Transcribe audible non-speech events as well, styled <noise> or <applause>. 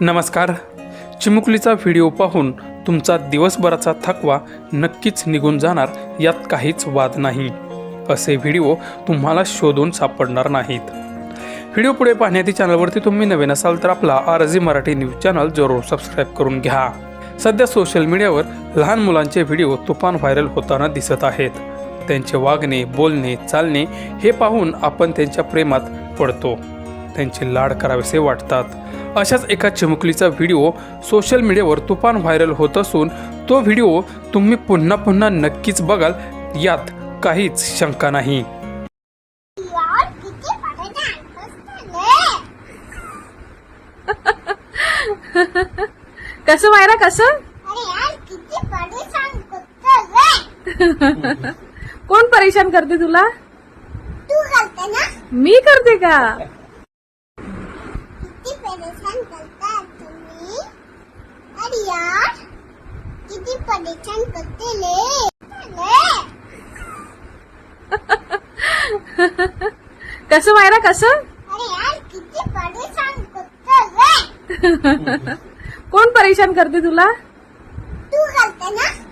नमस्कार. चिमुकलीचा व्हिडिओ पाहून तुमचा दिवसभराचा थकवा नक्कीच निघून जाणार यात काहीच वाद नाही. असे व्हिडिओ तुम्हाला शोधून सापडणार नाहीत. व्हिडिओ पुढे पाहण्याआधी चॅनलवरती तुम्ही नवीन असाल तर आपला R G Marathi news channel जरूर सबस्क्राईब करून घ्या. सध्या सोशल मीडियावर लहान मुलांचे व्हिडिओ तुफान व्हायरल होताना दिसत आहेत. त्यांचे वागणे बोलणे चालणे हे पाहून आपण त्यांच्या प्रेमात पडतो. त्यांचे लाड करावेसे वाटतात. अशाच एका चिमुकलीचा व्हिडिओ सोशल मीडियावर तुफान व्हायरल होत असून तो व्हिडिओ तुम्ही पुन्हा पुन्हा नक्कीच बघाल यात काहीच शंका नाही. <laughs> कसं मायरा कसं? <laughs> कोण परेशान करते तुला? तू करते ना? मी करते का किती परेशान करता तुम्ही अरे यार परेशान करते ले. ले. <laughs> कसं मायरा कसं? अरे यार किती परेशान करतो <laughs> कोण परेशान करते तुला? तू करते ना?